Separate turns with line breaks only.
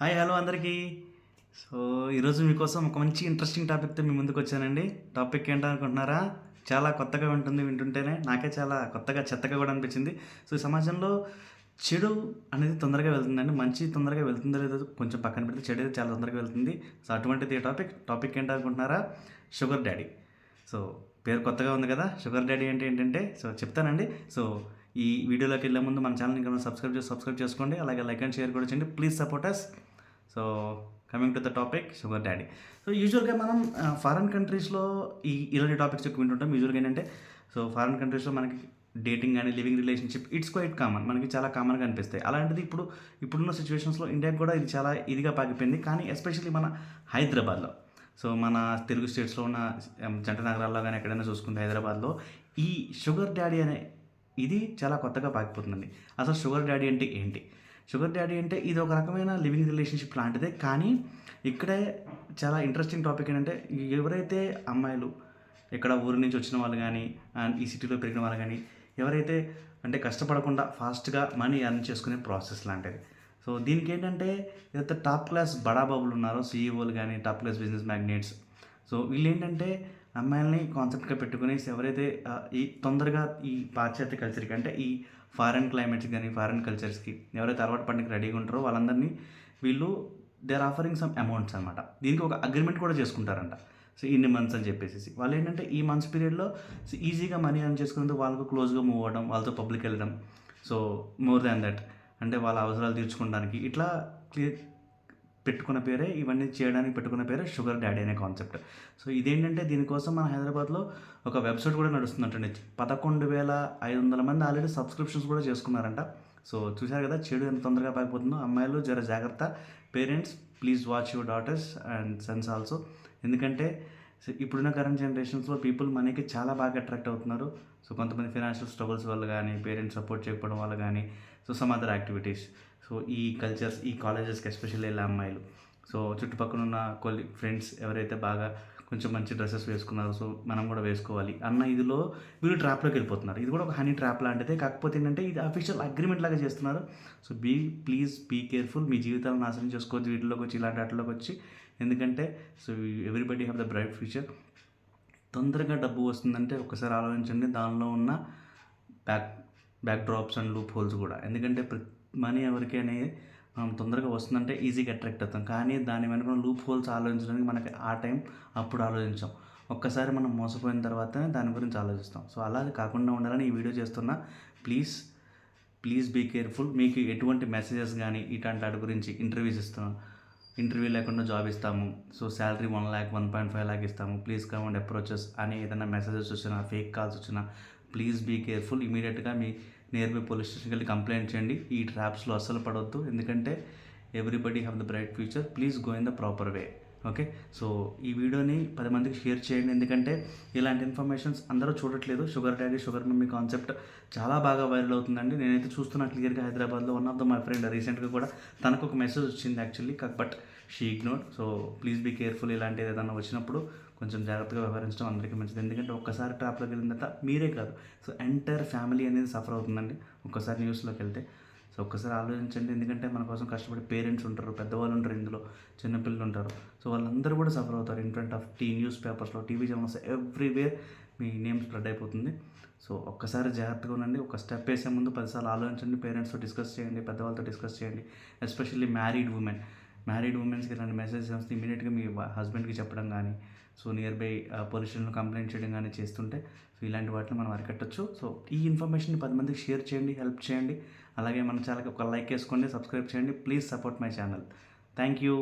Hi hello అందరికీ. So ఈరోజు మీకోసం ఒక మంచి ఇంట్రెస్టింగ్ టాపిక్తో మీ ముందుకు వచ్చానండి. టాపిక్ ఏంటనుకుంటున్నారా? చాలా కొత్తగా ఉంటుంది వింటుంటేనే నాకే చాలా కొత్తగా చెత్తగా కూడా అనిపించింది. సో ఈ సమాజంలో చెడు అనేది తొందరగా వెళ్తుందండి. మంచి తొందరగా వెళ్తుందో లేదో కొంచెం పక్కన పెడితే చెడు అయితే చాలా తొందరగా వెళ్తుంది. సో అటువంటిది టాపిక్ టాపిక్ ఏంటనుకుంటున్నారా? షుగర్ డాడీ సో పేరు కొత్తగా ఉంది కదా? షుగర్ డాడీ అంటే ఏంటంటే సో చెప్తానండి. సో ఈ వీడియోలోకి వెళ్ళే ముందు మన ఛానల్ని ఇంకా సబ్స్క్రైబ్ చేసి సబ్స్క్రైబ్ చేసుకోండి. అలాగే లైక్ అండ్ షేర్ కూడా చేయండి. Please support us so coming to the topic sugar daddy so యూజువల్గా మనం ఫారెన్ కంట్రీస్లో ఈ ఇలాంటి టాపిక్స్ ఎక్కువ వింటుంటాం. యూజువల్గా ఏంటంటే సో ఫారెన్ కంట్రీస్లో మనకి డేటింగ్ కానీ living relationship it's quite common మనకి చాలా కామన్గా అనిపిస్తాయి. అలాంటిది ఇప్పుడు ఇప్పుడున్న సిచ్యువేషన్స్లో ఇండియాకి కూడా ఇది చాలా ఇదిగా పాకిపోయింది. కానీ ఎస్పెషల్లీ మన హైదరాబాద్లో సో మన తెలుగు స్టేట్స్లో ఉన్న జంట నగరాల్లో కానీ ఎక్కడైనా చూసుకుంటే హైదరాబాద్లో ఈ షుగర్ డాడీ అనే ఇది చాలా కొత్తగా పాకిపోతుందండి. అసలు షుగర్ డాడీ అంటే ఏంటి? షుగర్ డాడీ అంటే ఇది ఒక రకమైన లివింగ్ రిలేషన్షిప్ లాంటిదే కానీ ఇక్కడే చాలా ఇంట్రెస్టింగ్ టాపిక్ ఏంటంటే ఎవరైతే అమ్మాయిలు ఇక్కడ ఊరి నుంచి వచ్చిన వాళ్ళు కానీ అండ్ ఈ సిటీలో పెరిగిన వాళ్ళు కానీ ఎవరైతే అంటే కష్టపడకుండా ఫాస్ట్గా మనీ ఎర్న్ చేసుకునే ప్రాసెస్ లాంటిది. సో దీనికి ఏంటంటే ఏదైతే టాప్ క్లాస్ బడాబాబులు ఉన్నారో సీఈఓలు కానీ top class business magnets so వీళ్ళు ఏంటంటే అమ్మాయిల్ని కాన్సెప్ట్గా పెట్టుకుని ఎవరైతే ఈ తొందరగా ఈ పాశ్చాత్య కల్చర్కి అంటే ఈ ఫారెన్ క్లైమేట్స్కి కానీ ఫారెన్ కల్చర్స్కి ఎవరైతే అలవాటు పడడానికి రెడీగా ఉంటారో వాళ్ళందరినీ వీళ్ళు they are offering some amounts అనమాట దీనికి ఒక అగ్రిమెంట్ కూడా చేసుకుంటారంట. సో ఇన్ని మంత్స్ అని చెప్పేసి వాళ్ళు ఏంటంటే ఈ మంత్స్ పీరియడ్లో సో ఈజీగా మనీ అర్న్ చేసుకునేందుకు వాళ్ళకు క్లోజ్గా మూవ్ అవ్వడం వాళ్ళతో పబ్లిక్ వెళ్ళడం. సో మోర్ దాన్ దట్ అంటే వాళ్ళ అవసరాలు తీర్చుకోవడానికి ఇట్లా క్లియర్ పెట్టుకున్న పేరే ఇవన్నీ చేయడానికి పెట్టుకున్న పేరే షుగర్ డాడీ అనే కాన్సెప్ట్ సో ఇదేంటంటే దీనికోసం మన హైదరాబాద్లో ఒక వెబ్సైట్ కూడా నడుస్తుందంటండి. పదకొండు వేల ఐదు వందల మంది ఆల్రెడీ సబ్స్క్రిప్షన్స్ కూడా చేసుకున్నారంట. సో చూశారు కదా చెడు ఎంత తొందరగా పాకిపోతుందో అమ్మాయిలు జర జాగ్రత్త. Parents please watch your daughters and sons also ఎందుకంటే ఇప్పుడున్న కరెంట్ జనరేషన్స్లో పీపుల్ మనీకి చాలా బాగా అట్రాక్ట్ అవుతున్నారు. సో కొంతమంది ఫైనాన్షియల్ స్ట్రగుల్స్ వల్ల కానీ పేరెంట్స్ సపోర్ట్ చేయకపోవడం వల్ల కానీ so some other activities so ఈ కల్చర్స్ ఈ కాలేజెస్కి ఎస్పెషల్లీ వెళ్ళే అమ్మాయిలు. సో చుట్టుపక్కల ఉన్న కొలి ఫ్రెండ్స్ ఎవరైతే బాగా కొంచెం మంచి డ్రెస్సెస్ వేసుకున్నారో సో మనం కూడా వేసుకోవాలి అన్న ఇదిలో వీళ్ళు ట్రాప్లోకి వెళ్ళిపోతున్నారు. ఇది కూడా ఒక హనీ ట్రాప్ లాంటిదే. కాకపోతే ఏంటంటే ఇది అఫీషియల్ అగ్రిమెంట్ లాగా చేస్తున్నారు. So be please be careful మీ జీవితాలను నాశనం చేసుకోవచ్చు వీటిలోకి వచ్చి ఇలాంటి వాటిలోకి వచ్చి. ఎందుకంటే so everybody have the bright future తొందరగా డబ్బు వస్తుందంటే ఒకసారి ఆలోచించండి. దానిలో ఉన్న back back drops and loop holes కూడా. ఎందుకంటే మనీ ఎవరికి అనేది మనం తొందరగా వస్తుందంటే ఈజీగా అట్రాక్ట్ అవుతాం. కానీ దాని వెనుక లూప్ హోల్స్ ఆలోచించడానికి మనకి ఆ టైం అప్పుడు ఆలోచించాం. ఒక్కసారి మనం మోసపోయిన తర్వాతనే దాని గురించి ఆలోచిస్తాం. సో అలా కాకుండా ఉండాలని ఈ వీడియో చేస్తున్నా. Please please be careful. మీకు ఎటువంటి మెసేజెస్ కానీ ఇట్లాంటి వాటి గురించి ఇంటర్వ్యూస్ ఇస్తున్నాను. ఇంటర్వ్యూ లేకుండా జాబ్ ఇస్తాము. So salary one lakh one point five lakh ఇస్తాము. ప్లీజ్ కమ్ అండ్ అప్రోచెస్ అని ఏదైనా మెసేజెస్ వచ్చినా ఫేక్ కాల్స్ వచ్చినా ప్లీజ్ బీ కేర్ఫుల్ ఇమీడియట్గా మీ నియర్ బై పోలీస్ స్టేషన్కి వెళ్ళి కంప్లైంట్ చేయండి. ఈ ట్రాప్స్లో అస్సలు పడవద్దు ఎందుకంటే everybody have the bright future please go in the proper way okay? So ఈ వీడియోని పది మందికి షేర్ చేయండి. ఎందుకంటే ఇలాంటి ఇన్ఫర్మేషన్స్ అందరూ చూడట్లేదు. Sugar daddy sugar mummy concept చాలా బాగా వైరల్ అవుతుందండి. నేనైతే చూస్తున్నా క్లియర్గా హైదరాబాద్లో one of the my friend రీసెంట్గా కూడా తనకు ఒక మెసేజ్ వచ్చింది actually but she ignore. So please be careful ఇలాంటిది ఏదైనా వచ్చినప్పుడు కొంచెం జాగ్రత్తగా వ్యవహరించడం అందరికీ మంచిది. ఎందుకంటే ఒక్కసారి ట్రాప్లోకి వెళ్ళిన తర్వాత మీరే కాదు. సో ఎంటైర్ ఫ్యామిలీ అనేది సఫర్ అవుతుందండి. ఒక్కసారి న్యూస్లోకి వెళ్తే. సో ఒక్కసారి ఆలోచించండి. ఎందుకంటే మన కోసం కష్టపడే పేరెంట్స్ ఉంటారు పెద్దవాళ్ళు ఉంటారు ఇందులో చిన్నపిల్లలు ఉంటారు. సో వాళ్ళందరూ కూడా సఫర్ అవుతారు in front of the news పేపర్స్లో టీవీ ఛానల్స్ ఎవ్రీవేర్ మీ నేమ్ స్ప్రెడ్ అయిపోతుంది. సో ఒక్కసారి జాగ్రత్తగా ఉండండి. ఒక స్టెప్ వేసే ముందు పదిసార్లు ఆలోచించండి. పేరెంట్స్తో డిస్కస్ చేయండి పెద్దవాళ్ళతో డిస్కస్ చేయండి. Especially married women. మ్యారీడ్ ఉమెన్స్కి ఇలాంటి మెసేజెస్ వస్తే ఇమీడియట్గా మీ హస్బెండ్కి చెప్పడం కానీ సో నియర్ బై పోలీస్ స్టేషన్లో కంప్లైంట్ చేయడం కానీ చేస్తుంటే సో ఇలాంటి వాటిని మనం అరికట్టచ్చు. సో ఈ ఇన్ఫర్మేషన్ని పది మందికి షేర్ చేయండి హెల్ప్ చేయండి. అలాగే మన ఛానల్కి ఒక లైక్ వేసుకోండి సబ్స్క్రైబ్ చేయండి. Please support my channel thank you